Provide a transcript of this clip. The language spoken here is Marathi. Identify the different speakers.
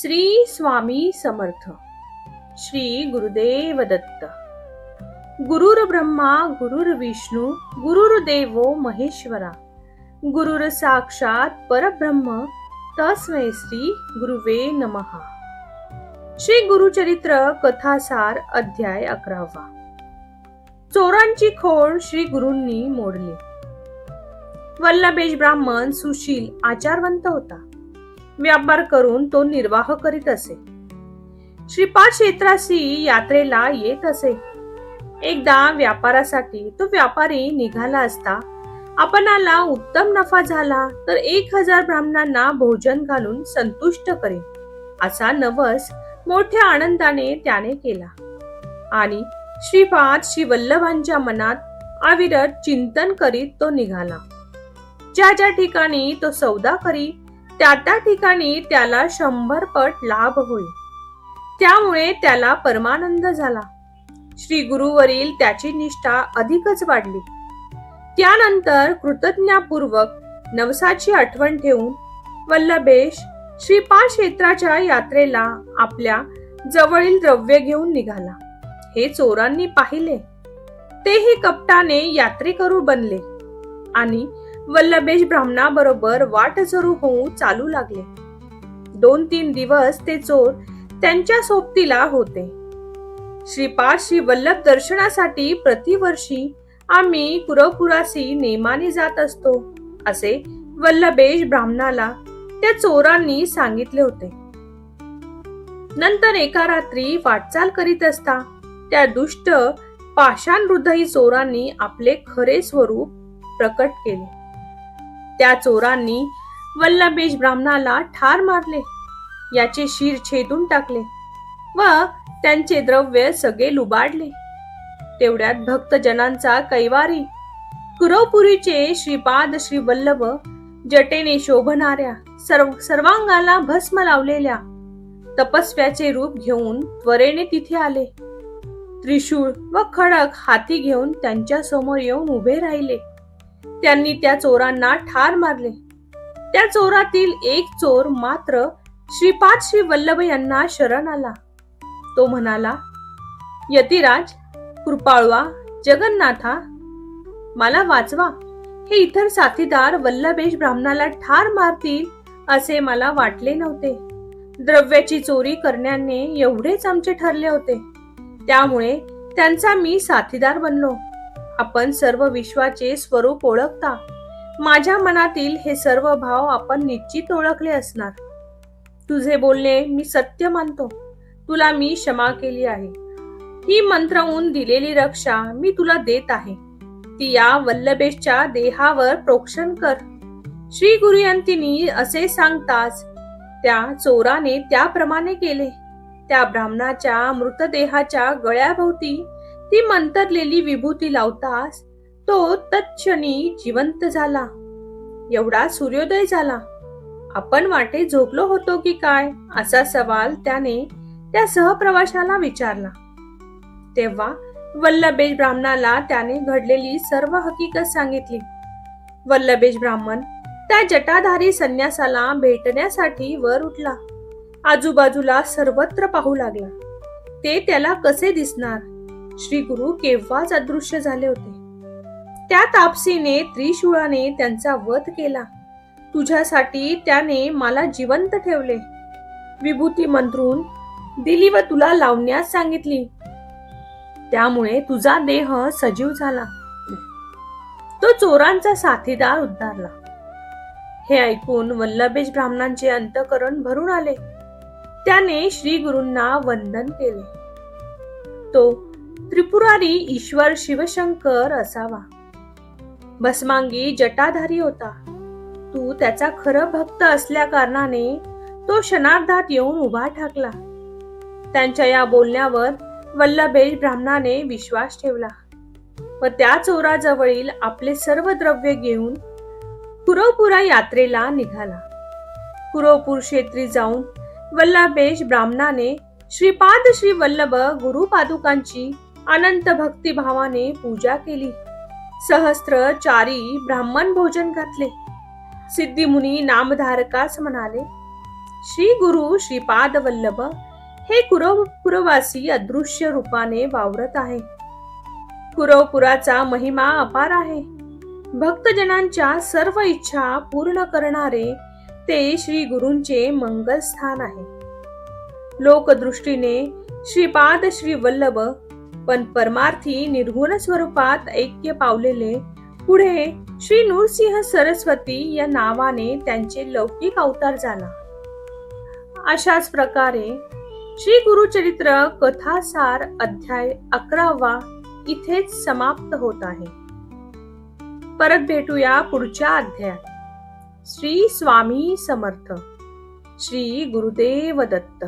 Speaker 1: श्री स्वामी समर्थ. श्री गुरुदेव दत्त. गुरुर ब्रह्मा गुरुर विष्णू गुरुर्देवो महेश्वरा. गुरुर साक्षात परब्रह्म तस्मै श्री गुरुवे नमहा श्री गुरुचरित्र कथासार अध्याय अकरावा. चोरांची खोड श्री गुरूंनी मोडली. वल्लभेश ब्राह्मण सुशील आचारवंत होता. व्यापार करून तो निर्वाह करीत असे. श्रीपाद क्षेत्राशी यात्रेला येत असे. एकदा व्यापारासाठी तो व्यापारी निघाला असता आपणाला उत्तम नफा झाला तर एक हजार ब्राह्मणांना भोजन घालून संतुष्ट करेन असा नवस मोठ्या आनंदाने त्याने केला. आणि श्रीपाद श्री वल्लभांच्या मनात अविरत चिंतन करीत तो निघाला. ज्या ज्या ठिकाणी तो सौदा करी त्या त्या ठिकाणी त्याला शंभर पट लाभ होईल. त्यामुळे त्याला परमानंद झाला. श्री गुरुवरील त्याची निष्ठा अधिकच वाढली. त्यानंतर कृतज्ञापूर्वक नवसाची आठवण ठेवून वल्लभेश श्रीपाद क्षेत्राच्या यात्रेला आपल्या जवळील द्रव्य घेऊन निघाला. हे चोरांनी पाहिले. तेही कपटाने यात्रेकरू बनले आणि वल्लभेश ब्राह्मणाबरोबर वाट होऊ चालू लागले. दोन तीन दिवस ते चोर त्यांच्या सोबतीला होते. श्रीपाद श्री वल्लभ दर्शनासाठी प्रतिवर्षी आम्ही कुरपुरासी नेमाने जात असतो असे वल्लभेश ब्राह्मणाला त्या चोरांनी सांगितले होते. नंतर एका रात्री वाटचाल करीत असता त्या दुष्ट पाषाण हृदयी चोरांनी आपले खरे स्वरूप प्रकट केले. त्या चोरांनी वल्लभेश ब्राह्मणाला ठार मारले. याचे शिर छेदून टाकले व त्यांचे द्रव्य सगळे लुबाडले. तेवढ्यात भक्तजनांचा कैवारी. कुरवपुरीचे श्रीपाद श्री वल्लभ जटेने शोभणाऱ्या सर्व सर्वांगाला भस्म लावलेल्या तपस्व्याचे रूप घेऊन त्वरेने तिथे आले. त्रिशूळ व खडक हाती घेऊन त्यांच्यासमोर येऊन उभे राहिले. त्यांनी त्या चोरांना ठार मारले. त्या चोरातील एक चोर मात्र श्रीपाद श्री वल्लभ यांना शरण आला. तो म्हणाला यतिराज कृपाळवा जगन्नाथा मला वाचवा. हे इतर साथीदार वल्लभेश ब्राह्मणाला ठार मारतील असे मला वाटले नव्हते. द्रव्याची चोरी करण्याने एवढेच आमचे ठरले होते. त्यामुळे त्यांचा मी साथीदार बनलो. आपण सर्व विश्वाचे स्वरूप ओळखता. माझ्या मनातील हे सर्व भाव आपण निश्चित ओळखले असणार. तुझे बोलणे मी सत्य मानतो. तुला मी क्षमा केली आहे. ही मंत्रवून दिलेली रक्षा मी तुला देत आहे. ती या वल्लभेशच्या देहावर प्रोक्षण कर. श्री गुरुयंतीनी असे सांगताच त्या चोराने त्याप्रमाणे केले. त्या ब्राह्मणाच्या मृतदेहाच्या गळ्याभोवती ती मंतरलेली विभूती लावताच तो तत्क्षणी जिवंत झाला. एवढा सूर्योदय झाला. आपण वाटे झोपलो होतो की काय? असा सवाल त्याने त्या सहप्रवाशाला विचारला. तेव्हा वल्लभेश ब्राह्मणाला त्याने घडलेली सर्व हकीकत सांगितली. वल्लभेश ब्राह्मण त्या जटाधारी संन्यासाला भेटण्यासाठी वर उठला. आजूबाजूला सर्वत्र पाहू लागला. ते त्याला कसे दिसणार? श्री गुरु केव्हाच अदृश्य झाले होते? त्या तापसीने त्रिशूळाने त्यांचा वध केला. तुझ्यासाठी त्याने मला जिवंत ठेवले. विभूती मंत्रून दिली व तुला लावण्यास सांगितली. त्यामुळे तुझा देह सजीव झाला. तो चोरांचा साथीदार उद्धारला. हे ऐकून वल्लभेश ब्राह्मणांचे अंतकरण भरून आले. त्याने श्री गुरूंना वंदन केले. तो त्रिपुरारी ईश्वर शिवशंकर असावा. भस्मांगी जटाधारी होता. तू त्याचा खरं भक्त असल्या कारणाने तो क्षणार्धात येऊन उभा ठाकला. त्यांच्या या बोलण्यावर वल्लभेश ब्राह्मणाने विश्वास ठेवला. व त्या चोराजवळील आपले सर्व द्रव्य घेऊन कुरवपुरा यात्रेला निघाला. कुरवपूर क्षेत्री जाऊन वल्लभेश ब्राह्मणाने श्रीपाद श्री वल्लभ गुरु पादुकांची अनंत भक्तिभावाने पूजा केली. सहस्त्र चारी ब्राह्मण भोजन घातले. सिद्धिमुनी नामधारकास म्हणाले श्री गुरु श्रीपाद वल्लभ हे कुरवपुरवासी अदृश्य रूपाने वावरत आहे. कुरवपुराचा महिमा अपार आहे. भक्तजनांच्या सर्व इच्छा पूर्ण करणारे ते श्री गुरूंचे मंगलस्थान आहे. लोकदृष्टीने श्रीपाद श्री वल्लभ पण परमार्थी निर्गुण स्वरूपात ऐक्य पावलेले पुढे श्री नृसिंह सरस्वती या नावाने त्यांचे लौकिक अवतार झाला. अशाच प्रकारे श्री गुरुचरित्र कथासार अध्याय अकरावा इथेच समाप्त होत आहे. परत भेटूया पुढच्या अध्यायात. श्री स्वामी समर्थ. श्री गुरुदेव दत्त.